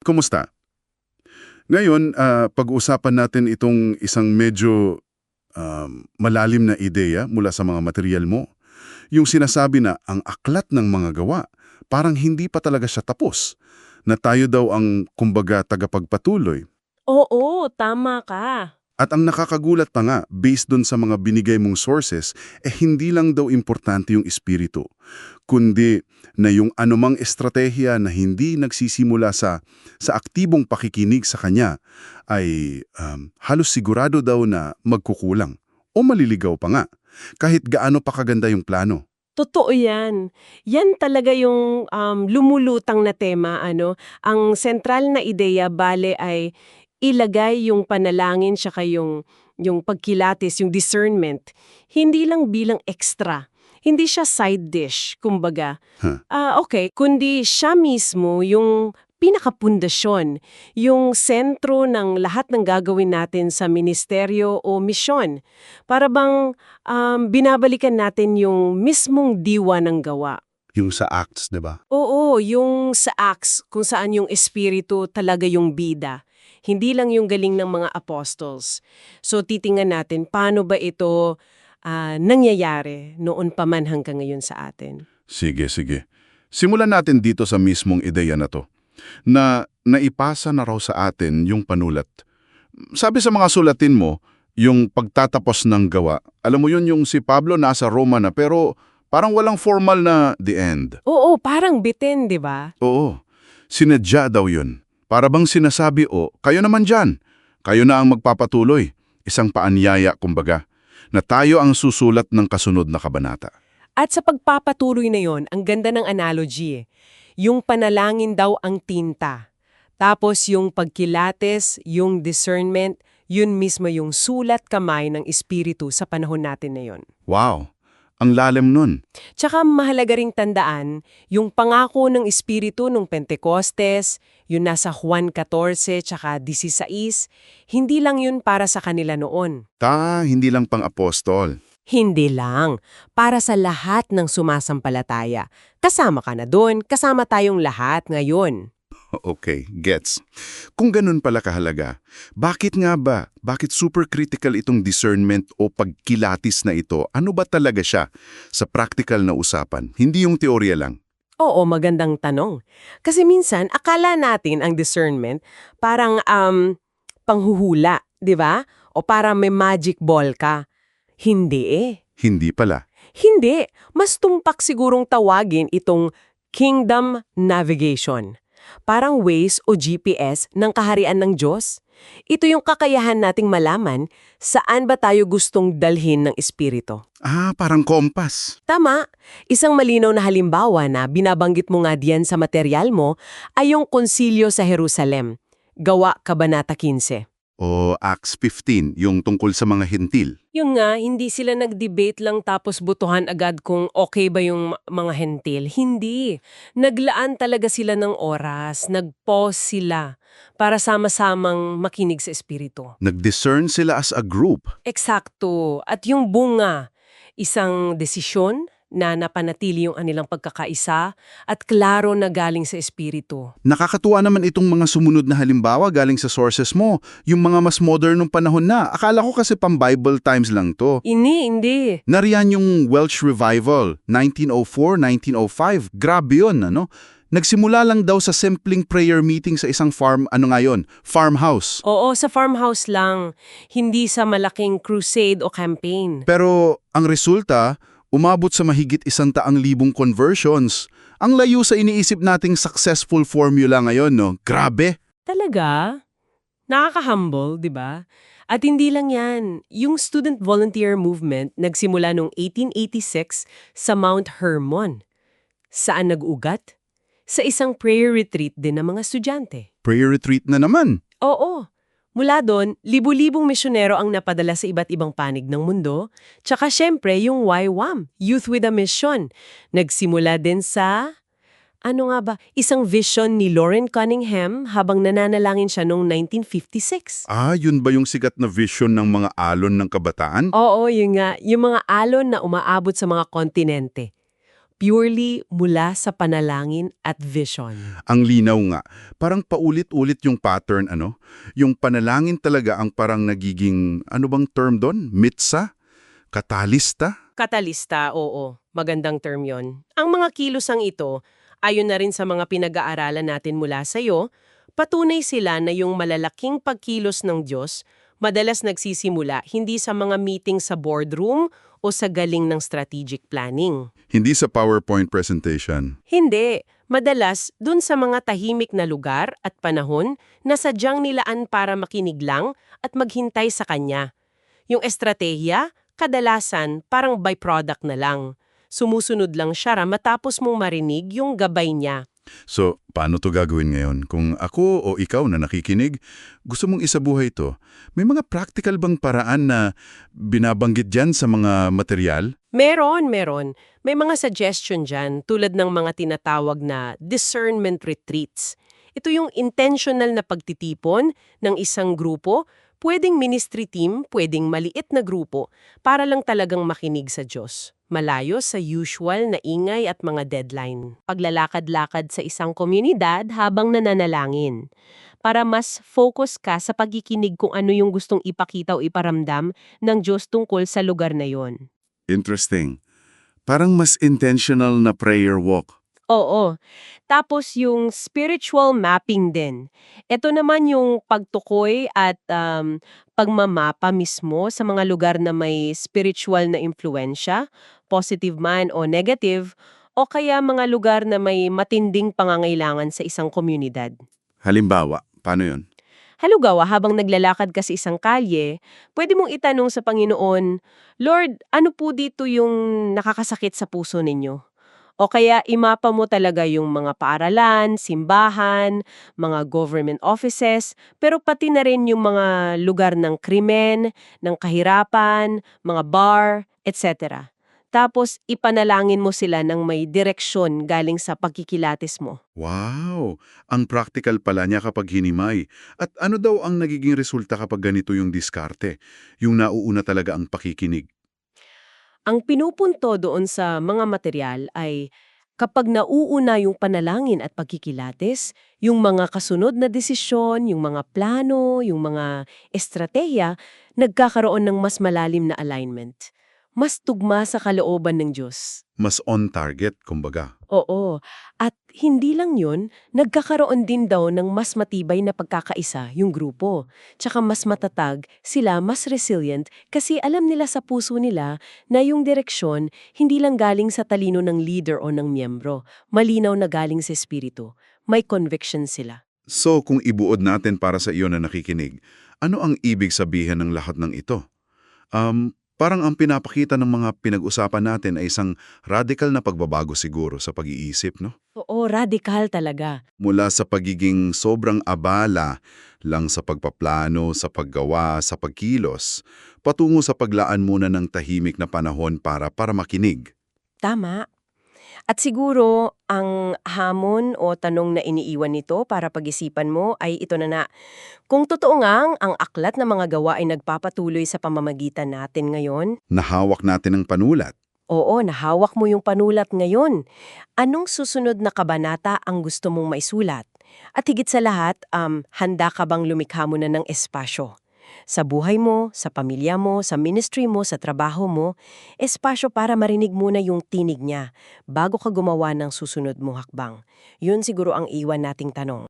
Kumusta? Ngayon, ah, pag-uusapan natin itong isang medyo um, malalim na ideya mula sa mga material mo. Yung sinasabi na ang aklat ng mga gawa, parang hindi pa talaga siya tapos. Na tayo daw ang, kumbaga, tagapagpatuloy. Oo, tama ka. At ang nakakagulat pa nga, based dun sa mga binigay mong sources, eh hindi lang daw importante yung espiritu, kundi na yung anumang estratehiya na hindi nagsisimula sa, sa aktibong pakikinig sa kanya ay um, halos sigurado daw na magkukulang o maliligaw pa nga, kahit gaano pa kaganda yung plano. Totoo yan. Yan talaga yung um, lumulutang na tema. ano. Ang sentral na ideya, bale, ay ilagay yung panalangin tsaka yung, yung pagkilatis, yung discernment, hindi lang bilang extra. Hindi siya side dish, kumbaga. Huh. Ah, okay, kundi siya mismo yung pinakapundasyon, yung sentro ng lahat ng gagawin natin sa ministeryo o misyon. Para bang um, binabalikan natin yung mismong diwa ng gawa. Yung sa acts, di ba? Oo, yung sa Acts, kung saan yung espiritu talaga yung bida. Hindi lang yung galing ng mga apostles. So titingnan natin paano ba ito ah, nangyayari noon pa man hanggang ngayon sa atin. Sige, sige. Simulan natin dito sa mismong ideya na to, na naipasa na raw sa atin yung panulat. Sabi sa mga sulatin mo, yung pagtatapos ng gawa, alam mo yun yung si Pablo nasa Roma na pero parang walang formal na the end. Oo, parang bitin, di ba? Oo, sinadya daw yun. Para bang sinasabi, o, kayo naman dyan. Kayo na ang magpapatuloy. Isang paanyaya, kumbaga, na tayo ang susulat ng kasunod na kabanata. At sa pagpapatuloy na yon, ang ganda ng analogy eh. Yung panalangin daw ang tinta. Tapos yung pagkilates, yung discernment, yun mismo yung sulat kamay ng espiritu sa panahon natin na yon. Wow, ang lalim nun. Tsaka mahalaga ring tandaan, yung pangako ng Espiritu nung Pentecostes, yung nasa Juan 14 tsaka 16, hindi lang yun para sa kanila noon. Ta, hindi lang pang apostol. Hindi lang. Para sa lahat ng sumasampalataya. Kasama ka na doon, kasama tayong lahat ngayon. Okay, gets. Kung ganun pala kahalaga, bakit nga ba, bakit super critical itong discernment o pagkilatis na ito? Ano ba talaga siya sa practical na usapan? Hindi yung teorya lang. Oo, magandang tanong. Kasi minsan, akala natin ang discernment parang um, panghuhula, di ba? O para may magic ball ka. Hindi eh. Hindi pala. Hindi. Mas tumpak sigurong tawagin itong kingdom navigation. Parang Waze o GPS ng kaharian ng Diyos. Ito yung kakayahan nating malaman saan ba tayo gustong dalhin ng Espiritu. Ah, parang kompas. Tama. Isang malinaw na halimbawa na binabanggit mo nga diyan sa material mo ay yung konsilyo sa Jerusalem. Gawa Kabanata 15. O Acts 15, yung tungkol sa mga hentil. Yung nga, hindi sila nag-debate lang tapos butuhan agad kung okay ba yung mga hentil. Hindi. Naglaan talaga sila ng oras, nag-pause sila para sama-samang makinig sa Espiritu. Nag-discern sila as a group. Eksakto. At yung bunga, isang desisyon na napanatili yung anilang pagkakaisa at klaro na galing sa Espiritu. Nakakatuwa naman itong mga sumunod na halimbawa galing sa sources mo, yung mga mas modern nung panahon na. Akala ko kasi pang Bible times lang to. Ini, hindi. Nariyan yung Welsh Revival, 1904-1905. Grabe yun, ano? Nagsimula lang daw sa simpleng prayer meeting sa isang farm, ano nga yun, farmhouse. Oo, sa farmhouse lang. Hindi sa malaking crusade o campaign. Pero ang resulta, umabot sa mahigit isang taang libong conversions. Ang layo sa iniisip nating successful formula ngayon, no? Grabe! Talaga? Nakaka-humble, di ba? At hindi lang yan. Yung student volunteer movement nagsimula noong 1886 sa Mount Hermon. Saan nag-ugat? Sa isang prayer retreat din ng mga estudyante. Prayer retreat na naman. Oo. Mula doon, libu-libong misyonero ang napadala sa iba't ibang panig ng mundo. Tsaka syempre yung YWAM, Youth with a Mission. Nagsimula din sa... Ano nga ba? Isang vision ni Lauren Cunningham habang nananalangin siya noong 1956. Ah, yun ba yung sikat na vision ng mga alon ng kabataan? Oo, yun nga. Yung mga alon na umaabot sa mga kontinente. Purely mula sa panalangin at vision. Ang linaw nga, parang paulit-ulit yung pattern, ano? Yung panalangin talaga ang parang nagiging, ano bang term doon? Mitsa? Katalista? Katalista, oo. Magandang term yon. Ang mga kilosang ito, ayon na rin sa mga pinag-aaralan natin mula sa iyo, patunay sila na yung malalaking pagkilos ng Diyos madalas nagsisimula hindi sa mga meeting sa boardroom o sa galing ng strategic planning. Hindi sa PowerPoint presentation. Hindi. Madalas, dun sa mga tahimik na lugar at panahon na sadyang nilaan para makinig lang at maghintay sa kanya. Yung estratehiya, kadalasan parang byproduct na lang. Sumusunod lang siya matapos mong marinig yung gabay niya. So, paano to gagawin ngayon? Kung ako o ikaw na nakikinig, gusto mong isabuhay to, may mga practical bang paraan na binabanggit dyan sa mga material? Meron, meron. May mga suggestion dyan tulad ng mga tinatawag na discernment retreats. Ito yung intentional na pagtitipon ng isang grupo, pwedeng ministry team, pwedeng maliit na grupo, para lang talagang makinig sa Diyos. Malayo sa usual na ingay at mga deadline. Paglalakad-lakad sa isang komunidad habang nananalangin. Para mas focus ka sa pagkikinig kung ano yung gustong ipakita o iparamdam ng Diyos tungkol sa lugar na yon. Interesting. Parang mas intentional na prayer walk. Oo. Tapos yung spiritual mapping din. Ito naman yung pagtukoy at um, pagmamapa mismo sa mga lugar na may spiritual na impluensya, positive man o negative, o kaya mga lugar na may matinding pangangailangan sa isang komunidad. Halimbawa, paano yun? Halugawa, habang naglalakad ka sa isang kalye, pwede mong itanong sa Panginoon, Lord, ano po dito yung nakakasakit sa puso ninyo? O kaya imapa mo talaga yung mga paaralan, simbahan, mga government offices, pero pati na rin yung mga lugar ng krimen, ng kahirapan, mga bar, etc. Tapos ipanalangin mo sila ng may direksyon galing sa pagkikilatis mo. Wow! Ang practical pala niya kapag hinimay. At ano daw ang nagiging resulta kapag ganito yung diskarte? Yung nauuna talaga ang pakikinig. Ang pinupunto doon sa mga material ay kapag nauuna yung panalangin at pagkikilatis, yung mga kasunod na desisyon, yung mga plano, yung mga estratehiya, nagkakaroon ng mas malalim na alignment. Mas tugma sa kalooban ng Diyos. Mas on target, kumbaga. Oo. At hindi lang yun, nagkakaroon din daw ng mas matibay na pagkakaisa yung grupo. Tsaka mas matatag, sila mas resilient kasi alam nila sa puso nila na yung direksyon hindi lang galing sa talino ng leader o ng miyembro, malinaw na galing sa espiritu. May conviction sila. So, kung ibuod natin para sa iyo na nakikinig, ano ang ibig sabihin ng lahat ng ito? Um, parang ang pinapakita ng mga pinag-usapan natin ay isang radical na pagbabago siguro sa pag-iisip, no? Oo, radikal talaga. Mula sa pagiging sobrang abala lang sa pagpaplano, sa paggawa, sa pagkilos, patungo sa paglaan muna ng tahimik na panahon para para makinig. Tama. At siguro, ang hamon o tanong na iniiwan nito para pag-isipan mo ay ito na na. Kung totoo ngang ang aklat ng mga gawa ay nagpapatuloy sa pamamagitan natin ngayon, Nahawak natin ang panulat. oo, nahawak mo yung panulat ngayon. Anong susunod na kabanata ang gusto mong maisulat? At higit sa lahat, um, handa ka bang lumikha mo na ng espasyo? Sa buhay mo, sa pamilya mo, sa ministry mo, sa trabaho mo, espasyo para marinig muna yung tinig niya bago ka gumawa ng susunod mong hakbang. Yun siguro ang iwan nating tanong.